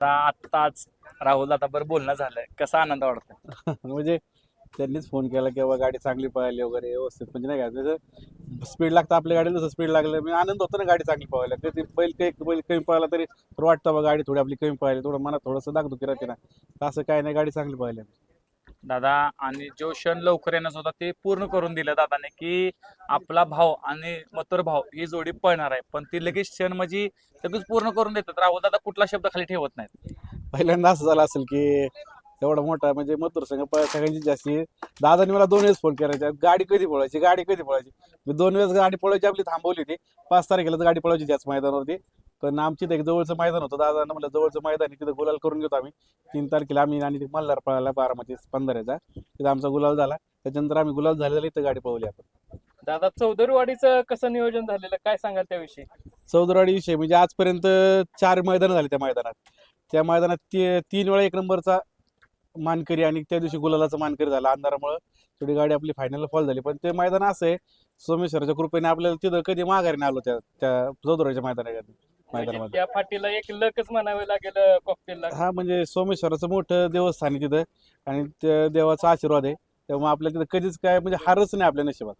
आता आत्ताच राहुल आता बरं बोलणं झालंय. कसा आनंद वाटतो म्हणजे त्यांनीच फोन केला की बाबा गाडी चांगली पळाली वगैरे व्यवस्थित. म्हणजे नाही का जसं स्पीड लागतं आपल्या गाडीला जसं स्पीड लागलं. म्हणजे आनंद होतो ना गाडी चांगली पळायला. कधी बैल काही बैल कमी पळाला तरी थोडं वाटतं बा गाडी थोडी आपली कमी पळाली. थोडं मनात थोडंसं दाखवतो राहते ना. असं काय नाही गाडी चांगली पळायला दादा आणि जो क्षण लवकर येण्यास होता ते पूर्ण करून दिलं दादाने की आपला भाव आणि मथुर भाव ही जोडी पळणार आहे. पण ती लगेच क्षण म्हणजे लगेच पूर्ण करून देतात. राहुल दादा कुठला शब्द खाली ठेवत नाहीत. पहिल्यांदा असं झालं असेल की एवढा मोठा म्हणजे मथुर संघ प सगळ्यांची जास्ती. दादाने मला दोन वेळेस फोन करायचा. गाडी कधी पळवायची? गाडी कधी पळवायची? मी दोन वेळेस गाडी पळवायची आपली थांबवली होती. पाच तारखेला तर गाडी पळवायची त्याच मैदानावरती. पण आमची एक जवळचं मैदान होतं. दादानं म्हणलं जवळचं मैदान तिथं गुलाल करून घेतो आम्ही. तीन तारखेला आम्ही आणि ते मल्हार पळाला बारामती पंधराचा तिथं आमचा गुलाल झाला. त्याच्यानंतर आम्ही गुलाल झालेला इथं गाडी पळवली आपण. दादा चौधरीवाडीचं कसं नियोजन झालेलं? काय सांगाल त्याविषयी? चौदरवाडी विषय म्हणजे आजपर्यंत चार मैदान झाले त्या मैदानात. त्या मैदानात ती- तीन वेळा एक नंबरचा मानकरी आणि त्या दिवशी गुलालाचा मानकरी झाला अंधारामुळं. थोडी गाडी आपली फायनल फॉल झाली. पण ते मैदान असं आहे सोमेश्वराच्या कृपेने आपल्याला तिथं कधी माघारी नाही आलो त्या त्या चौदराच्या मैदानामध्ये. त्या फाटीला एक लकच म्हणावे लागेल कॉकटेलला हा म्हणजे सोमेश्वराचं मोठं देवस्थान आहे तिथं आणि त्या देवाचा आशीर्वाद आहे. त्यामुळे आपल्या तिथं कधीच काय म्हणजे हारच नाही आपल्या नशिबात.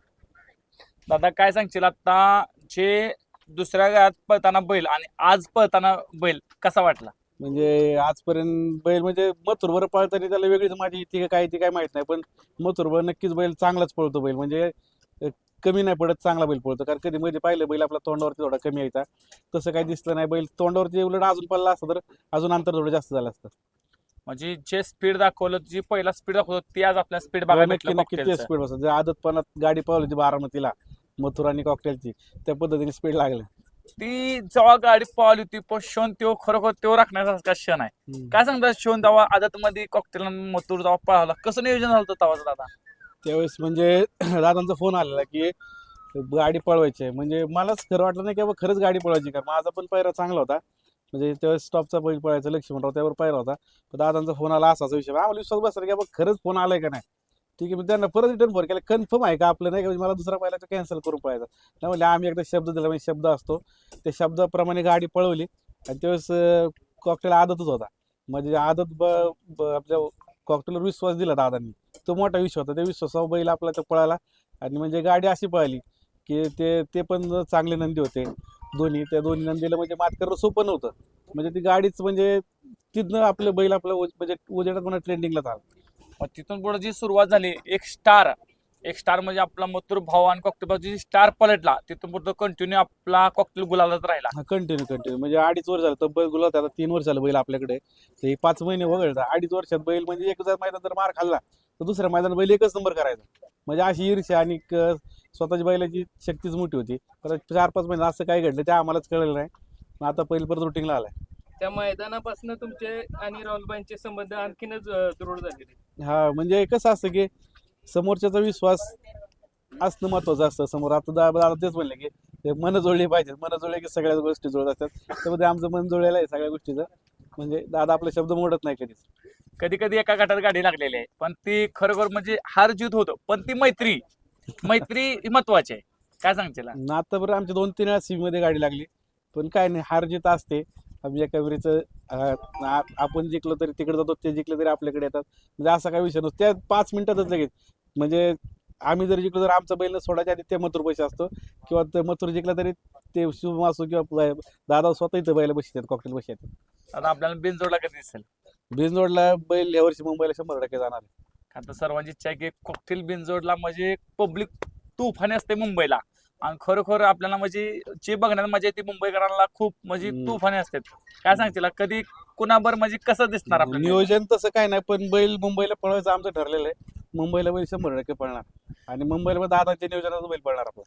दादा काय सांगशील? आता जे दुसऱ्या गावात पळताना बैल आणि आज पळताना बैल कसा वाटला? म्हणजे आजपर्यंत बैल म्हणजे मथुरभर पळताना त्याला वेगळीच माझी ती काय ती काय माहीत नाही पण मथुरभर नक्कीच बैल चांगलाच पळतो बैल. म्हणजे कमी नाही पडत चांगला बैल पळतो. कारण कधी मध्ये पाहिलं बैल आपला तोंडावरती थोडा कमी यायचा. तसं काही दिसलं नाही बैल. तोंडावरती उलट अजून पडला असतं तर अजून अंतर थोडं जास्त झालं असतं. म्हणजे जे स्पीड दाखवलं जी पहिला स्पीड दाखवलं ते आज आपल्या स्पीड नक्की नक्की ते. स्पीड बसत आदतपणात गाडी पळवली होती बारामतीला मथुर आणि कॉकटेलची त्या पद्धतीने स्पीड लागलं ती जेव्हा गाडी पळाली होती पण क्षण तो खरोखर तो राखण्याचा क्षण आहे. काय सांगता क्षण जेव्हा आदत मध्ये कॉकटेल मथुर जेव्हा पळाला कसं नियोजन झालं तेव्हाचं दादा? त्यावेळेस म्हणजे दादांचा फोन आलेला की गाडी पळवायची आहे. म्हणजे मलाच खरं वाटलं नाही की बाबा खरंच गाडी पळवायची का माझा पण पायरा चांगला होता. म्हणजे त्यावेळेस स्टॉपचा बैल पळायचा लक्ष्मणराव त्यावर पायरा होता. पण दादांचा फोन आला असाचा विषय. आम्हाला विश्वास बसला की बाबा खरंच फोन आलाय का नाही? ठीक आहे मी त्यांना परत रिटर्न फोन केला. कन्फर्म आहे का आपलं नाही का? म्हणजे मला दुसरा पाहिला तो कॅन्सल करून पळायचा. नाही म्हणजे आम्ही एकदा शब्द दिला म्हणजे शब्द असतो. त्या शब्दाप्रमाणे गाडी पळवली. आणि त्यावेळेस कॉकटेल आदतच होता. म्हणजे आदत ब ब- आपल्या कॉकटेलवर विश्वास दिला दादांनी. तो मोठा विश्वास होता. त्या विश्वासावर बैल आपला तो पळाला आणि म्हणजे गाडी अशी पळाली की ते ते पण चांगले नंदी होते. दोन्ही त्या दोन्ही नंदीला म्हणजे मात करणं सोपं नव्हतं. म्हणजे ती गाडीच म्हणजे तिथनं आपलं बैल आपलं उज- म्हणजे उजेडात म्हणा ट्रेंडिंगला झालं तिथून पुढे जी सुरुवात झाली एक स्टार एक स्टार म्हणजे आपला मथुर भाव आणि कॉकटेल भाव जी स्टार पलटला तिथून पुढे कंटिन्यू आपला कॉकटेल गुलालाच राहिला. हा कंटिन्यू कंटिन्यू म्हणजे अडीच वर्ष झालं तब्बल गुलाब आता तीन वर्ष झालं बैल आपल्याकडे. तर हे पाच महिने वगळता अडीच वर्षात बैल म्हणजे एक जर मैदान जर मार खाल्ला तर दुसऱ्या मैदान बैल एकच नंबर करायचा. म्हणजे अशी ईर्ष्या आणि क- स्वतःची बैलाची शक्तीच मोठी होती. तर चार पाच महिने असं काय घडलं ते आम्हालाच कळलं नाही. मग आता पहिलं परत रुटीनला आलाय. त्या मैदानापासून तुमचे आणि राहुलबाईंचे संबंध आणखीनच दृढ झालेले. हा म्हणजे कसं असतं की समोरच्याचा विश्वास असणं महत्वाचं असतं. समोर आता दादा तेच म्हणले की ते मन जोडली पाहिजे मन जोडले की सगळ्याच गोष्टी जुळत असतात. त्यामध्ये आमचं मन जुळलेलं आहे सगळ्या गोष्टीचं. म्हणजे दादा आपले शब्द मोडत नाही कधीच. कधी कधी एका गटात गाडी लागलेली आहे. पण ती खरोखर म्हणजे हार जीत होतं. पण ती मैत्री. मैत्री महत्वाची आहे. काय सांगशील? ना आतापर्यंत आमच्या दोन तीन वेळा सीममध्ये गाडी लागली. पण काय नाही हार जीत असते. अं, आ- आपण जिंकलो तरी तिकडे जातो ते जिंकले तरी आपल्याकडे येतात. म्हणजे असा काही विषय नसतो. त्या पाच मिनिटातच लगेच. म्हणजे आम्ही जर जिंकलो तर आमचा बैल सोडायच्या आधी ते मथुर पैसे असतो. किंवा ते मथुर जिंकला तरी ते शुभम असो किंवा दादा स्वतः इथं बैल बशी आहेत कॉकटेल बशी आहेत आता आपल्याला बिनजोडला कधी दिसेल? बिनजोडला बैल या वर्षी मुंबईला शंभर टक्के जाणार आहे. आता सर्वांची इच्छा आहे की कॉकटेल बिनजोडला म्हणजे पब्लिक तुफाने असते मुंबईला. आणि खरोखर आपल्याला म्हणजे जे बघण्यात मजा येते मुंबईकरांना खूप म्हणजे हम्म. तुफाने असतात. काय सांगतील कधी कुणाबर म्हणजे कसं दिसणार आपल्याला? नियोजन तसं काय नाही पण बैल मुंबईला पळवायचं आमचं ठरलेलं आहे. मुंबईला बैल शंभर टक्के पळणार. आणि मुंबईला मग दादाच्या नियोजनात बैल पळणार आपण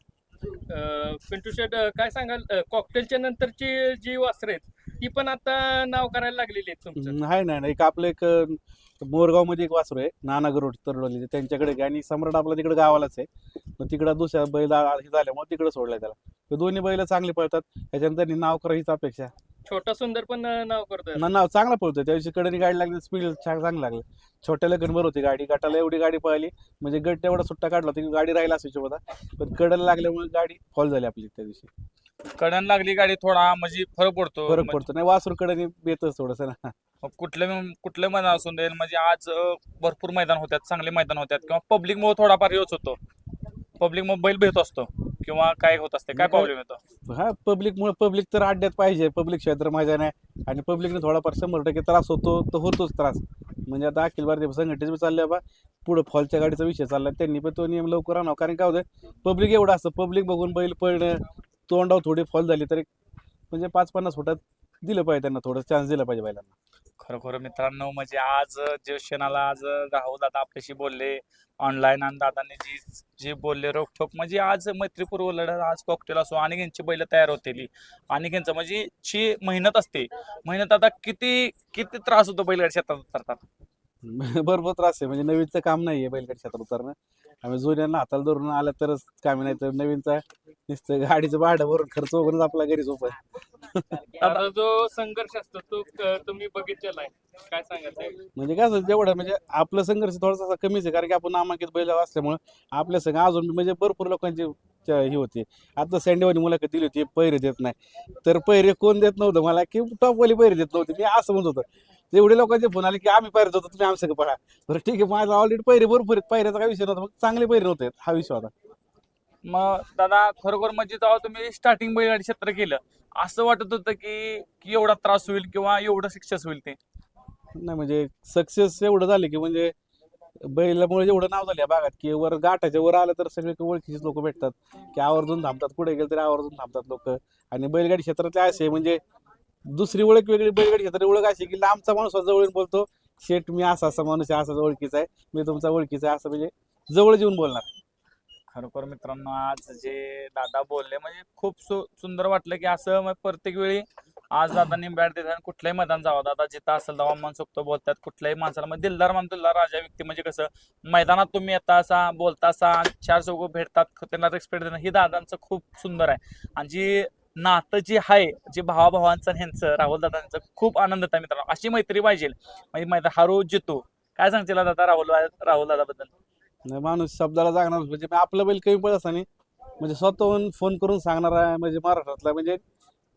अं, पिंटू शेट काय सांगाल? कॉकटेलच्या नंतरची जी वासरं आहेत ती पण आता नाव करायला लागलेली आहेत तुमचं हम्म, आहे ना एक आपलं एक मोरगावमध्ये एक वासरू आहे नाना गरुड तरडोली. त्यांच्याकडे आहे. आणि सम्राट आपला तिकडे गावालाच आहे. मग तिकडं दुसऱ्या बैल आ- हे झाल्यामुळे तिकडे सोडलाय त्याला. हे दोन्ही बैल चांगली पळतात. त्याच्यानंतर त्यांनी नाव करा हीच अपेक्षा. छोटा सुंदर पण अं, नाव करतोय ना नाव चांगला पळतोय. त्या दिवशी कडनी गाडी लागली स्पीड छान चांगलं लागलं. छोट्याला गणभर होती गाडी. गटाला एवढी गाडी पळाली. म्हणजे गट एवढा सुट्टा काढला होता की गाडी राहिला असायची होता पण कडला लागल्यामुळे गाडी फॉल झाली आपली त्या दिवशी. कडन लागली गाडी थोडा म्हणजे फरक पडतो. फरक पडतो. नाही वासरूकडे येतच थोडस ना. कुठलं कुठलं मैदान असून देईल म्हणजे आज अं, भरपूर मैदान होतात चांगले मैदान होतात किंवा पब्लिक मुळे थोडाफार योच होतो. पब्लिक मग बैल भेटतो असतो. किंवा काय होत असते काय- प्रॉब्लेम येतो? हा पब्लिक मुळे पब्लिक तर अड्ड्यात पाहिजे. पब्लिक क्षेत्र माझ्या नाही. आणि पब्लिकने थोडाफार शंभर टक्के त्रास होतो तर होतोच त्रास. म्हणजे आता अखिल भारतीय संघटनेचे बी चालले बा. पुढे फॉलच्या गाडीचा विषय चालला त्यांनी पण तो नियम लवकर आणावा. कारण काय होतं पब्लिक एवढं असतं. पब्लिक बघून बैल पळणं तोंडावर थोडी फॉल झाली तरी म्हणजे पाच पन्नास फुटात दिलं पाहिजे त्यांना थोडं चान्स दिला पाहिजे बैलांना. खरोखर मित्रांनो म्हणजे आज जे क्षणाला आज राहुल दादा आपल्याशी बोलले. ऑनलाईन आणि दादांनी जी जे बोलले रोखोक म्हणजे आज मैत्रीपूर्व लढत आज कॉकटेल असो आणि यांची बैल तयार होतेली. आणि यांचं म्हणजे जी मेहनत असते. मेहनत आता किती किती त्रास होतो बैलगाडी शेतात उतरतात भरपूर त्रास आहे म्हणजे नवीनचं काम नाही आहे बैलगाडी क्षेत्रात उतरणं. आम्ही जुन्यांना हाताला धरून आलं तरच कामी नाही तर नवीनचा नुसतं गाडीचं भाडं भरून खर्च वगैरे आपला घरी झोप आता जो संघर्ष असतो तो क- तुम्ही बघितलेला आहे काय सांगाल ते? म्हणजे काय असं जेवढं म्हणजे आपलं संघर्ष थोडासा असा कमीच आहे कारण की आपण नामांकित बैल असल्यामुळे आपल्या संघ अजून बी म्हणजे भरपूर लोकांची ही होती. आता सँडेवानी मुलाखत दिली होती पैरे देत नाही. तर पैरे कोण देत नव्हतं मला की टॉपवाली पैरे देत नव्हते. मी असं म्हणत होतो. एवढे लोकांचे फोन आले की आम्ही पैरे देतो तुम्ही आमचं पळा. बरं ठीक आहे माझा ऑलरेडी पैरे भरपूर आहेत. पैऱ्याचा काही विषय नव्हता मग चांगले पैरे नव्हते हा विषय होता. मग दादा खरोखर म्हणजे जेव्हा तुम्ही स्टार्टिंग बैलगाडी क्षेत्र केलं असं वाटत होतं की की एवढा त्रास होईल किंवा एवढं सक्सेस होईल ते? नाही म्हणजे सक्सेस एवढं झालं की म्हणजे बैलामुळे एवढं नाव झालं या भागात की वर गाठाच्या वर आलं तर सगळे ओळखीचे लोक भेटतात. की आवर्जून थांबतात. पुढे गेलं तरी आवर्जून थांबतात लोक. आणि बैलगाडी क्षेत्रातले असे म्हणजे दुसरी ओळख वेगळी बैलगाडी क्षेत्रात ओळख अशी की लांबचा माणूस जवळ येऊन बोलतो शेठ मी असा असा माणूस आहे असाच ओळखीचा आहे. मी तुमचा ओळखीचा आहे असं म्हणजे जवळ येऊन बोलणार. खरोखर मित्रांनो आज जे दादा बोलले म्हणजे खूप सु- सुंदर वाटलं की असं मग प्रत्येक वेळी आज दादांनी बॅट देतात कुठल्याही मैदान जावं दादा. जिथं असेल तेव्हा मनसोक्त बोलतात. कुठल्याही माणसाला म्हणजे दिलदार मान दिलदार राजा व्यक्ती म्हणजे कसं मैदानात तुम्ही येता असा बोलता असा चार चौघ भेटतात त्यांना रेस्पेक्ट देणं हे दादांचं खूप सुंदर आहे. आणि जी नातं जे आहे जे भावाभावांचं ह्यांचं राहुल दादांचं खूप आनंद आहे मित्रांनो. अशी मैत्री पाहिजे. म्हणजे मैदान हारो जितो. काय सांगतील दादा राहुल राहुल दादाबद्दल? नाही माणूस शब्दाला जागणार म्हणजे मी आपलं बैल कमी पडत असताना म्हणजे स्वतःहून फोन करून सांगणार आहे म्हणजे महाराष्ट्रातला म्हणजे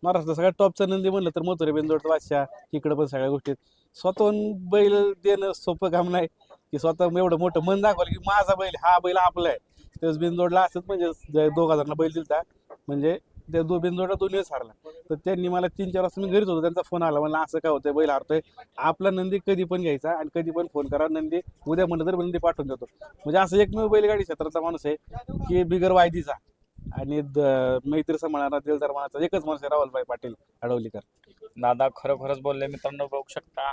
महाराष्ट्रात सगळ्यात टॉपचा नंदी म्हणलं तर मथुरे बेंदोड बादशाह इकडं पण सगळ्या गोष्टीत स्वतःहून बैल देणं सोपं काम नाही. की स्वतः एवढं मोठं मन दाखवलं की माझा बैल हा बैल आपला आहे. तेच बिनजोडला असंच म्हणजे जे दोघा जणांना बैल दिलता म्हणजे त्या दो बिनजोडला दोन्ही वेळेस हारला तर त्यांनी मला तीन चार वाजता मी घरीच होतो. त्यांचा फोन आला मला असं काय होतंय? बैल हारतोय. आपला नंदी कधी पण घ्यायचा आणि कधी पण फोन करा. नंदी उद्या म्हणलं तर नंदी पाठवून देतो. म्हणजे असं एकमेव बैलगाडी क्षेत्राचा माणूस आहे की बिगर वायदीचा. आणि द- मैत्री सांभाळणारा दिलदार माणसा एकच माणूस आहे राहुलभाई पाटील अडवलीकर दादा खरोखरच बोलले मित्रांनो बघू शकता.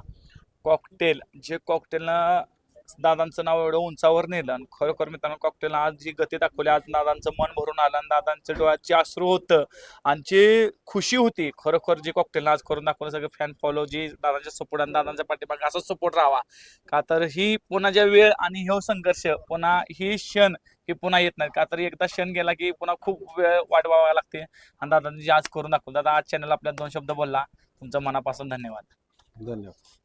कॉकटेल जे कॉकटेलनं दादांचं नाव एवढं उंचावर नेलं आणि खरोखर मित्रांनो कॉकटेल आज जी गती दाखवली आज दादांचं मन भरून आलं आणि दादांच्या डोळ्याचे अश्रू होतं आणि जी खुशी होती खरोखर जे कॉकटेलनं आज करून दाखवलं सगळं फॅन फॉलो जी दादांच्या सपोर्ट आणि दादांच्या पाठीमागे असंच सपोर्ट राहावा. का तर ही पुन्हा ज्या वेळ आणि हे संघर्ष पुन्हा ही क्षण की पुन्हा येत नाही का तर एकदा क्षण गेला की पुन्हा खूप वेळ वाट व्हावा लागते. आणि दादांनी आज करून दाखवलं दादा आज चॅनल आपल्या दोन शब्द बोलला. तुमचं मनापासून धन्यवाद. धन्यवाद.